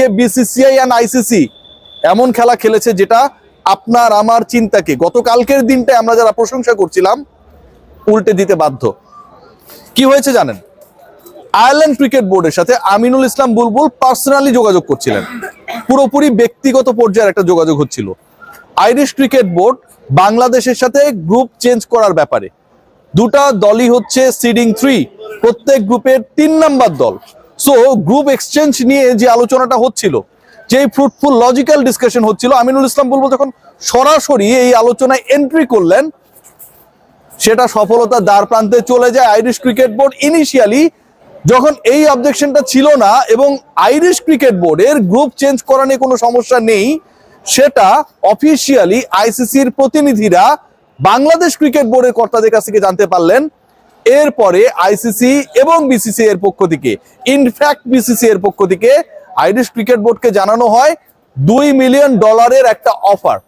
আজকে BCCI and ICC এমন খেলা খেলেছে যেটা আপনার, আমার চিন্তাকে, গতকালকের দিনটা আমরা যারা প্রশংসা করছিলাম, উল্টে দিতে বাধ্য। কি হয়েছে জানেন? আয়ারল্যান্ড ক্রিকেট বোর্ডের সাথে আমিনুল ইসলাম বুলবুল পার্সোনালি যোগাযোগ করছিলেন। পুরোপুরি ব্যক্তিগত পর্যায়ের একটা যোগাযোগ হচ্ছিল। আইরিশ ক্রিকেট বোর্ড বাংলাদেশের সাথে গ্রুপ চেঞ্জ করার ব্যাপারে। দুটা দলই হচ্ছে সিডিং থ্রি প্রত্যেক গ্রুপের তিন নাম্বার দল। সো গ্রুপ এক্সচেঞ্জ নিয়ে যে আলোচনাটা হচ্ছিল যে ফ্রুটফুল লজিক্যাল ডিসকাশন হচ্ছিল, আমিনুল ইসলাম বুলবুল যখন সরাসরি এই আলোচনায় এন্ট্রি করলেন, সেটা সফলতা দ্বার প্রান্তে চলে যায় আইরিশ ক্রিকেট বোর্ড ইনিশিয়ালি যখন এই অবজেকশনটা ছিল না এবং আইরিশ ক্রিকেট বোর্ডের গ্রুপ চেঞ্জ করা নিয়ে কোনো সমস্যা নেই, সেটা অফিসিয়ালি আইসিসির প্রতিনিধিরা বাংলাদেশ ক্রিকেট বোর্ডের কর্তাদের কাছ থেকে জানতে পারলেন। এরপরে আইসিসি এবং বিসিসি এর পক্ষ থেকে ইনফ্যাক্ট বিসিসি এর পক্ষ থেকে আইরিশ ক্রিকেট বোর্ডকে জানানো হয় দুই মিলিয়ন ডলারের একটা অফার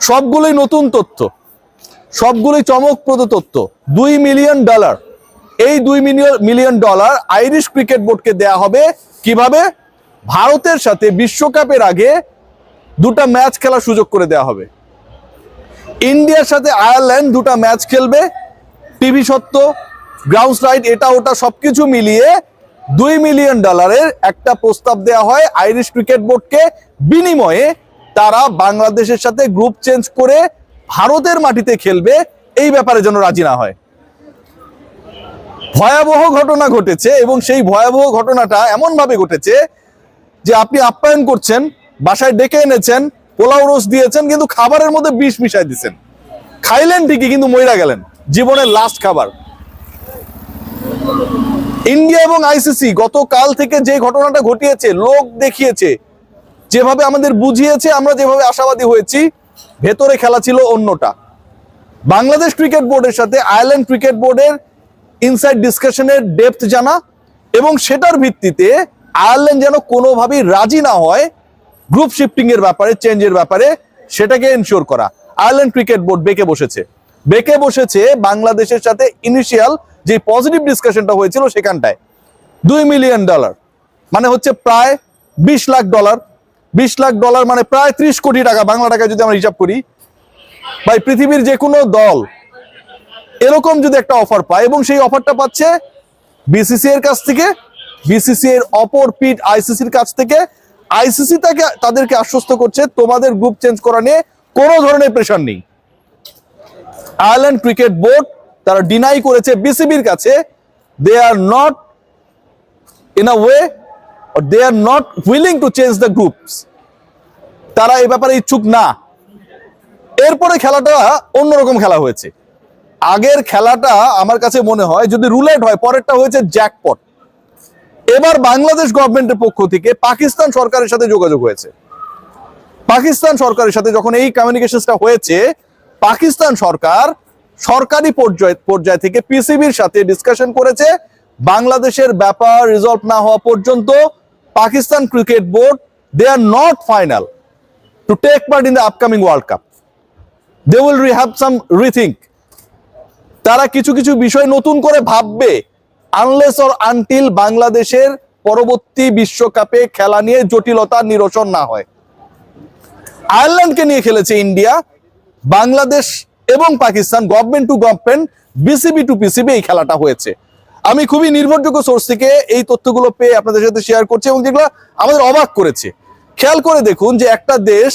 সবগুলোই নতুন তথ্য, সবগুলোই চমকপ্রদ তথ্য, দুই মিলিয়ন ডলার। এই দুই million million dollar Irish cricket বোর্ডকে দেয়া হবে কীভাবে? ভারতের সাথে বিশ্বকাপের আগে দুটা ম্যাচ খেলার সুযোগ করে দেওয়া হবে। ইন্ডিয়ার সাথে আয়ারল্যান্ড দুটা ম্যাচ খেলবে টিভি সত্য গ্রাউন্ড রাইট এটা ওটা সবকিছু মিলিয়ে দুই মিলিয়ন ডলারের একটা প্রস্তাব দেওয়া হয় আইরিশ ক্রিকেট বোর্ডকে বিনিময়ে তারা বাংলাদেশের সাথে গ্রুপ চেঞ্জ করে ভারতের মাটিতে খেলবে, এই ব্যাপারে যেন রাজি না হয়। ভয়াবহ ঘটনা ঘটেছে এবং সেই ভয়াবহ ঘটনাটা এমন ভাবে ঘটেছে যে আপনি আপ্যায়ন করছেন, বাসায় ডেকে এনেছেন, পোলাও রোজ দিয়েছেন, কিন্তু খাবারের মধ্যে বিষ মিশাই দিচ্ছেন খাইলেন ঠিকই, কিন্তু মইরা গেলেন। জীবনের লাস্ট খাবার। ইন্ডিয়া এবং আইসিসি গতকাল থেকে যে ঘটনাটা ঘটিয়েছে, লোক দেখিয়েছে, যেভাবে আমাদের বুঝিয়েছে, আমরা যেভাবে আশাবাদী হয়েছি, ভেতরে খেলা ছিল অন্যটা। বাংলাদেশ ক্রিকেট বোর্ডের সাথে আয়ারল্যান্ড ক্রিকেট বোর্ডের ইনসাইড ডিসকাশনের ডেপথ জানা এবং সেটার ভিত্তিতে আয়ারল্যান্ড যেন কোনোভাবেই রাজি না হয় গ্রুপ শিফটিং এর ব্যাপারে চেঞ্জের ব্যাপারে, সেটাকে এনশিওর করা। আয়ারল্যান্ড ক্রিকেট বোর্ড বেঁকে বসেছে। বেঁকে বসেছে বাংলাদেশের সাথে ইনিশিয়াল যে পজিটিভ ডিসকাশনটা হয়েছিল সেখানটায়। দুই মিলিয়ন ডলার মানে হচ্ছে প্রায় বিশ লাখ ডলার বিশ লাখ ডলার মানে প্রায় ত্রিশ কোটি টাকা, বাংলা টাকায় যদি আমরা হিসাব করি। ভাই, পৃথিবীর যে কোনো দল এরকম যদি একটা অফার পায় এবং সেই অফারটা পাচ্ছে বিসিসি এর কাছ থেকে বিসিসি এর অপর পিট আইসিসির কাছ থেকে। আইসিসি তাকে, তাদেরকে আশ্বস্ত করছে, তোমাদের গ্রুপ চেঞ্জ করা নিয়ে কোনো ধরনের প্রেশার নেই। আয়ারল্যান্ড ক্রিকেট বোর্ড তারা ডিনাই করেছে বিসিবির কাছে they are not in a way they are not willing to change the groups তারা এই ব্যাপারে ইচ্ছুক না। এরপরে খেলাটা অন্যরকম খেলা হয়েছে। আগের খেলাটা আমার কাছে মনে হয় যদি রুলেট হয়, পরেরটা হয়েছে জ্যাকপট এবার বাংলাদেশ গভর্নমেন্টের পক্ষ থেকে পাকিস্তান সরকারের সাথে যোগাযোগ হয়েছে। পাকিস্তান সরকারের সাথে যখন এই কমিউনিকেশনটা হয়েছে পাকিস্তান সরকার সরকারি পর্যায় পর্যায় থেকে পিসিবির সাথে ডিসকাশন করেছে। বাংলাদেশের ব্যাপার রিজলভ না হওয়া পর্যন্ত Pakistan cricket board they are not final to take part in the upcoming world cup they will have some rethink তারা কিছু কিছু বিষয় নতুন করে ভাববে আনলেস অর আনটিল বাংলাদেশের পরবর্তী বিশ্বকাপে খেলা নিয়ে জটিলতা নিরসন না হয়। আয়ারল্যান্ডকে নিয়ে খেলেছে ইন্ডিয়া বাংলাদেশ এবং Pakistan government to government BCB to PCB এই খেলাটা হয়েছে। আমি খুবই নির্ভরযোগ্য সোর্স থেকে এই তথ্যগুলো পেয়ে আপনাদের সাথে শেয়ার করছি এবং যেগুলো আমাদের অবাক করেছে। খেয়াল করে দেখুন যে একটা দেশ,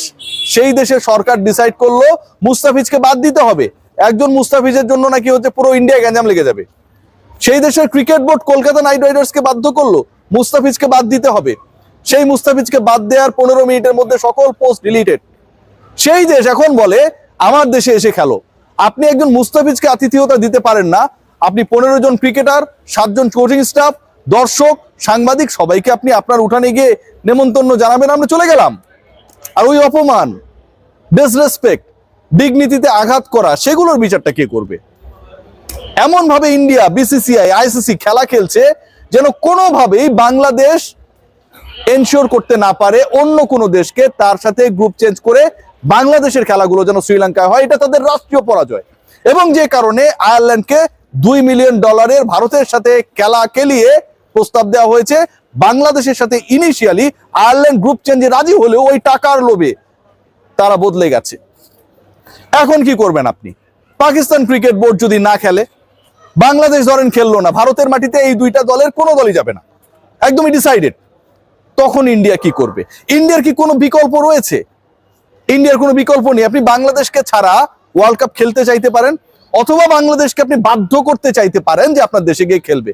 সেই দেশের সরকার ডিসাইড করল মুস্তাফিজকে বাদ দিতে হবে। একজন মুস্তাফিজের জন্য নাকি হচ্ছে পুরো ইন্ডিয়া গ্যাঞ্জাম লেগে যাবে। সেই দেশের ক্রিকেট বোর্ড কলকাতা নাইট রাইডার্সকে বাধ্য করল মুস্তাফিজকে বাদ দিতে হবে। সেই মুস্তাফিজকে বাদ দেওয়ার পনেরো মিনিটের মধ্যে সকল পোস্ট ডিলিটেড সেই দেশ এখন বলে আমার দেশে এসে খেলো। আপনি একজন মুস্তাফিজকে আতিথেয়তা দিতে পারেন না। আপনি পনেরো জন ক্রিকেটার সাতজন কোচিং স্টাফ দর্শক, সাংবাদিক, সবাইকে আপনি আপনার উঠানে গিয়ে নেমন্তন্ন জানাবেন। আমরা চলে গেলাম। আর ওই অপমান ডিসরেসপেক্ট ডিগনিতিতে আঘাত করা, সেগুলোর বিচারটা কে করবে? এমন ভাবে ইন্ডিয়া বিসিসিআই আইসিসি খেলা খেলছে যেন কোনোভাবেই বাংলাদেশ এনশিওর করতে না পারে অন্য কোনো দেশকে তার সাথে গ্রুপ চেঞ্জ করে বাংলাদেশের খেলাগুলো যেন শ্রীলঙ্কায় হয়, এটা তাদের রাষ্ট্রীয় পরাজয়। এবং যে কারণে আয়ারল্যান্ডকে দুই মিলিয়ন ডলারের ভারতের সাথে খেলা খেলিয়ে প্রস্তাব দেওয়া হয়েছে। বাংলাদেশের সাথে ইনিশিয়ালি আয়ারল্যান্ড গ্রুপ চেঞ্জে রাজি হলেও ওই টাকার লোভে তারা বদলে গেছে। এখন কি করবেন আপনি? পাকিস্তান ক্রিকেট বোর্ড যদি না খেলে, বাংলাদেশ ধরেন খেললো না, ভারতের মাটিতে এই দুইটা দলের কোনো দলই যাবে না। একদমই ডিসাইডেড তখন ইন্ডিয়া কি করবে? ইন্ডিয়ার কি কোনো বিকল্প রয়েছে? ইন্ডিয়ার কোনো বিকল্প নেই। আপনি বাংলাদেশকে ছাড়া ওয়ার্ল্ড কাপ খেলতে চাইতে পারেন, অথবা বাংলাদেশকে আপনি বাধ্য করতে চাইতে পারেন যে আপনার দেশে গিয়ে খেলবে।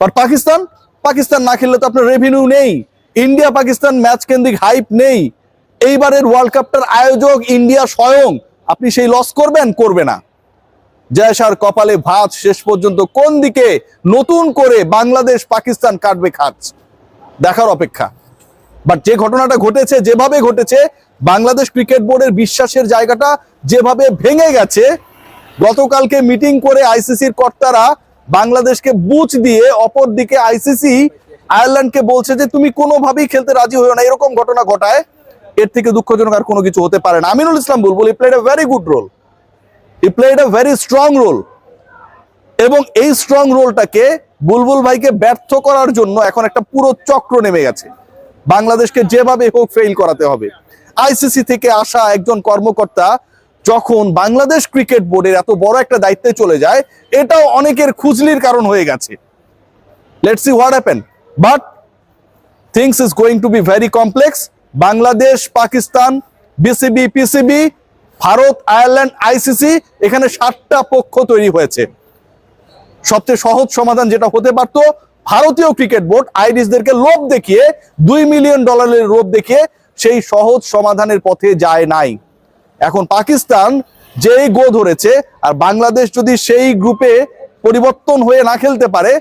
আর পাকিস্তান পাকিস্তান না খেললে তো আপনার রেভিনিউ নেই। ইন্ডিয়া, পাকিস্তান ম্যাচ কেন্দ্রিক হাইপ নেই। এইবারের ওয়ার্ল্ড কাপটার আয়োজক ইন্ডিয়া স্বয়ং। আপনি সেই লস করবেন, করবে না। জয়সার কপালে ভাত শেষ পর্যন্ত কোন দিকে নতুন করে বাংলাদেশ পাকিস্তান কাটবে খাচ দেখার অপেক্ষা। বাট যে ঘটনাটা ঘটেছে, যেভাবে ঘটেছে, বাংলাদেশ ক্রিকেট বোর্ডের বিশ্বাসের জায়গাটা যেভাবে ভেঙে গেছে, গতকালকে মিটিং করে আইসিসির কর্তারা বাংলাদেশকে বুচ দিয়ে অপর দিকে আইসিসি আয়ারল্যান্ডকে বলছে যে, তুমি কোনোভাবেই খেলতে রাজি হয়েও না। এরকম ঘটনা ঘটায়। এর থেকে দুঃখজনক আর কোনো কিছু হতে পারে না। Aminul Islam Bulbul he played a very good role he played a very strong role এবং এই স্ট্রং রোলটাকে বুলবুল ভাইকে ব্যর্থ করার জন্য এখন একটা পুরো চক্র নেমে গেছে। বাংলাদেশকে যেভাবে হোক ফেল করাতে হবে। আইসিসি থেকে আসা একজন কর্মকর্তা যখন বাংলাদেশ ক্রিকেট বোর্ডের এত বড় একটা দায়িত্বে চলে যায়, এটাও অনেকের খুজলির কারণ হয়ে গেছে। Let's see what happen but things is going to be very complex Bangladesh, Pakistan BCB PCB Bharat Ireland ICC এখানে সাতটা পক্ষ তৈরি হয়েছে। সবচেয়ে সহজ সমাধান যেটা হতে পারত ভারতীয় ক্রিকেট বোর্ড আইরিশদেরকে লোভ দেখিয়ে দুই মিলিয়ন ডলারের লোভ দেখিয়ে সেই সহজ সমাধানের পথে যায় নাই। এখন পাকিস্তান যেই গো ধরেছে, আর বাংলাদেশ যদি সেই গ্রুপে পরিবর্তন হয়ে না খেলতে পারে